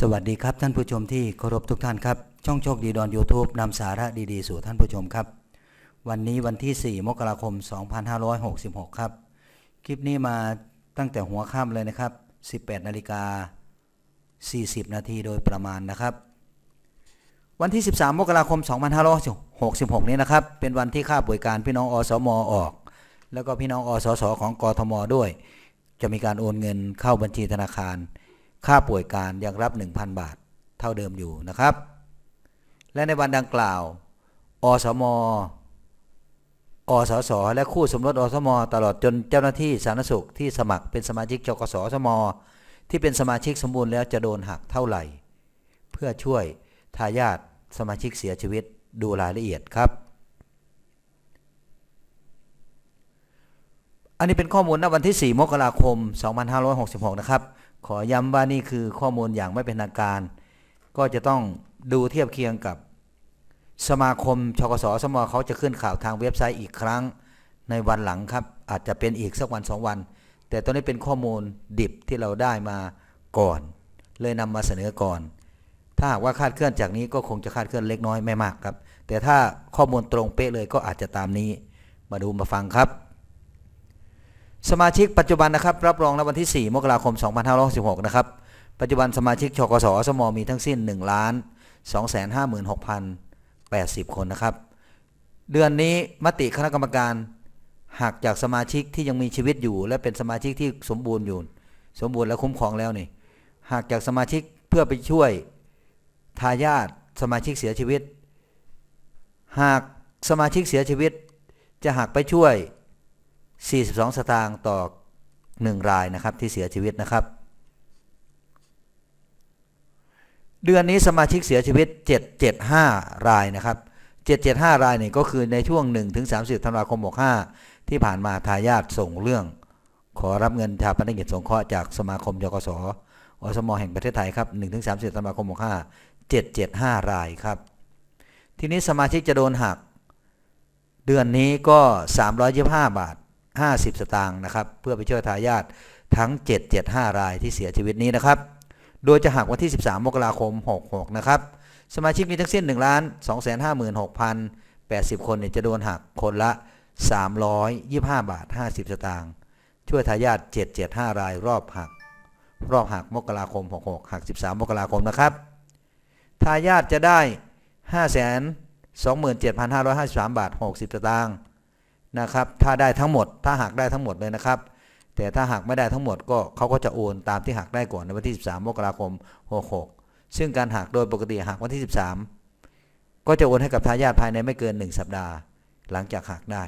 สวัสดีครับท่านผู้ชมที่เคารพทุกท่านครับ ช่องโชคดีดอน YouTube นำสาระดีๆ สู่ท่านผู้ชมครับ วันนี้วันที่ 4 มกราคม 2566 ครับ คลิปนี้มาตั้งแต่หัวค่ำเลยนะครับ 18นาฬิกา40 นาทีโดยประมาณนะครับ วันที่ 13 มกราคม 2566 นี้นะครับ เป็นวันที่ค่าป่วยการพี่น้องอสมออก แล้วก็พี่น้องอสสของกทมด้วย จะมีการโอนเงินเข้าบัญชีธนาคาร ค่าป่วยการยังรับ 1,000 บาทเท่าเดิมอยู่นะครับ และในวันดังกล่าว อสม อสส และคู่สมรสอสม ตลอดจนเจ้าหน้าที่สาธารณสุขที่สมัครเป็นสมาชิกจกสอสม ที่เป็นสมาชิกสมบูรณ์แล้วจะโดนหักเท่าไหร่ เพื่อช่วยทายาทสมาชิกเสียชีวิตดูรายละเอียดครับ อันนี้เป็นข้อมูลณวันที่ 4 มกราคม 2566 นะครับ ขอย้ำว่านี่คือข้อมูลอย่างไม่เป็นทางการ ก็จะต้องดูเทียบเคียงกับสมาคมชกสสมเขาจะขึ้นข่าวทางเว็บไซต์อีกครั้งในวันหลังครับ อาจจะเป็นอีกสักวันสองวัน แต่ตอนนี้เป็นข้อมูลดิบที่เราได้มาก่อน เลยนำมาเสนอก่อน ถ้าหากว่าคาดเคลื่อนจากนี้ก็คงจะคาดเคลื่อนเล็กน้อยไม่มากครับ แต่ถ้าข้อมูลตรงเป๊ะเลยก็อาจจะตามนี้ มาดูมาฟังครับ สมาชิกปัจจุบันนะครับรับรองในวันที่ 4 มกราคม 2566นะครับ ปัจจุบันสมาชิกชกสสมมีทั้งสิ้น 1 ล้าน 256,080 คนนะครับ เดือนนี้มติคณะกรรมการหักจากสมาชิกที่ยังมีชีวิตอยู่ และเป็นสมาชิกที่สมบูรณ์อยู่ สมบูรณ์และคุ้มครองแล้วนี่หักจากสมาชิกเพื่อไปช่วยทายาทสมาชิกเสียชีวิต หากสมาชิกเสียชีวิต จะหักไปช่วย 42 สตางค์ต่อ 1 รายนะครับที่เสียชีวิตนะครับ เดือนนี้สมาชิกเสียชีวิต 775 รายนะครับ 775 รายนี่ก็คือในช่วง1ถึง30ธันวาคม 65 ที่ผ่านมาทายาทส่งเรื่อง ขอรับเงินชาปนกิจสงเคราะห์จากสมาคมยกสอสมแห่งประเทศไทยครับ1ถึง30ธันวาคม 65 775 รายครับ ทีนี้สมาชิกจะโดนหัก เดือนนี้ก็ 325 บาท 50 สตางค์นะครับ เพื่อไปช่วยทายาททั้ง 775 รายที่เสียชีวิตนี้นะครับ โดยจะหักวันที่ 13 มกราคม 66 นะครับ สมาชิกมีทั้งสิ้น1ล้าน256,080 คนเนี่ยจะโดนหักคนละ 325 บาท 50 สตางค์ช่วยทายาท775 รายรอบหัก รอบหักมกราคม 66 หัก 13 มกราคมนะครับ ทายาทจะได้ 5 27,553 บาท 60 สตางค์ นะครับถ้าได้ทั้งหมด ถ้าหักได้ทั้งหมดเลยนะครับ แต่ถ้าหักไม่ได้ทั้งหมดก็เขาก็จะโอนตามที่หักได้ก่อนในวันที่ 13 มกราคม 66 ซึ่งการหักโดยปกติหักวันที่ 13 ก็จะโอนให้กับทายาทภายในไม่เกิน 1 สัปดาห์ หลังจากหักได้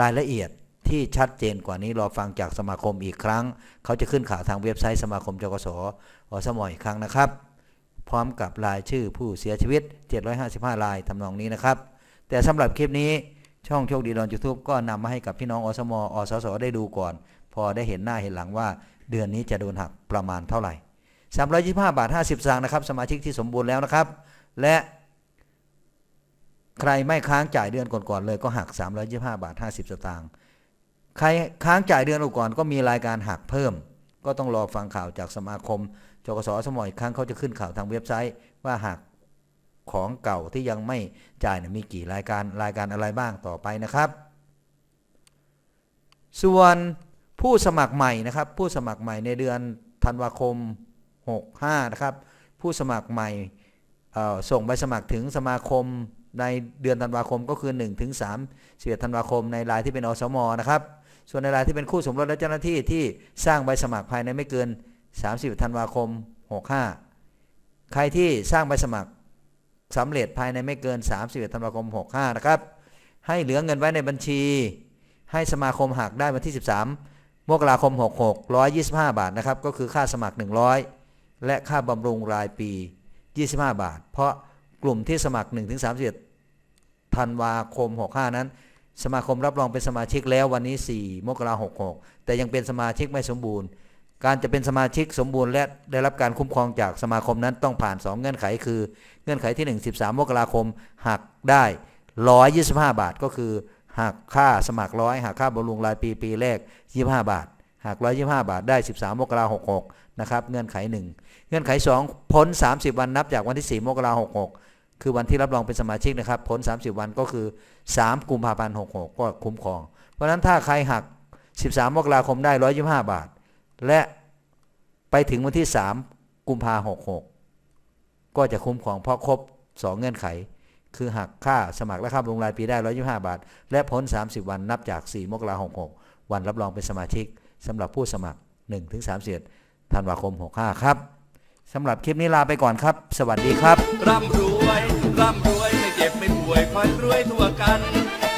รายละเอียดที่ชัดเจนกว่านี้รอฟังจากสมาคมอีกครั้ง เขาจะขึ้นข่าวทางเว็บไซต์สมาคมจกสอสมอีกครั้งนะครับ พร้อมกับรายชื่อผู้เสียชีวิต 755 รายทำนองนี้นะครับ แต่สำหรับคลิปนี้ ช่องโชคดีดอนยูทูบก็นำมาให้กับพี่น้องอสมอสสได้ดูก่อน พอได้เห็นหน้าเห็นหลังว่า เดือนนี้จะโดนหักประมาณเท่าไหร่325บาท50สตางค์นะครับ สมาชิกที่สมบูรณ์แล้วนะครับ และ ใครไม่ค้างจ่ายเดือนก่อนๆเลยก็หัก 325 บาท 50 สตางค์ใครค้างจ่ายเดือนก่อนก็มีรายการหักเพิ่ม ก็ต้องรอฟังข่าวจากสมาคมจกสสมอีกครั้งเขาจะขึ้นข่าวทางเว็บไซต์ว่าหัก ของเก่าที่ยังไม่จ่ายมีกี่รายการรายการอะไรบ้างต่อไปนะครับ ส่วนผู้สมัครใหม่นะครับ ผู้สมัครใหม่ในเดือนธันวาคม 65 นะครับ ผู้สมัครใหม่ส่งใบสมัครถึงสมาคมในเดือนธันวาคมก็คือ 1 ถึง3 11ธันวาคมในรายที่เป็นอสมนะครับ ส่วนในรายที่เป็นคู่สมรสและเจ้าหน้าที่ที่สร้างใบสมัครภายในไม่เกิน 30 ธันวาคม 65 ใครที่สร้างใบสมัคร สำเร็จภายในไม่เกิน 31ธันวาคม 65 นะครับ ให้เหลือเงินไว้ในบัญชี ให้สมาคมหักได้วันที่ 13มกราคม 66 125 บาทนะครับ ก็คือค่าสมัคร 100 และค่าบำรุงรายปี 25 บาท เพราะกลุ่มที่สมัคร 1-31ธันวาคม 65 นั้นสมาคมรับรองเป็นสมาชิกแล้ววันนี้ 4 มกราคม 66 แต่ยังเป็นสมาชิกไม่สมบูรณ์ การจะเป็นสมาชิกสมบูรณ์และได้รับการคุ้มครองจากสมาคมนั้นต้องผ่าน 2 เงื่อนไขคือ เงื่อนไขที่ 1 13มกราคมหักได้ 125 บาทก็คือหักค่าสมัครร้อยหักค่าบำรุงรายปีปีแรก 25 บาทหัก125 บาทได้ 13มกราคม66นะครับเงื่อนไขหนึ่งเงื่อนไข 2 พ้น 30 วันนับจากวันที่ 4มกราคม66 คือวันที่รับรองเป็นสมาชิกนะครับพ้น 30 วันก็คือ 3 กุมภาพันธ์66 ก็คุ้มครอง เพราะฉะนั้นถ้าใครหัก 13มกราคมได้ 125 บาท และไปถึงวันที่3กุมภาพันธ์66ก็จะคุ้มครองเพราะครบ2เงื่อนไข คือหักค่าสมัครและค่าบำรุงรายปีได้125บาท และพ้น 30 วันนับจาก 4 มกราคม66วันรับรองเป็นสมาชิกสำหรับผู้สมัคร 1-31ธันวาคม 65 ครับสำหรับคลิปนี้ลาไปก่อนครับ สวัสดีครับ ร่ำรวย ร่ำรวย ไม่เจ็บไม่ป่วยคอยรวยทั่วกัน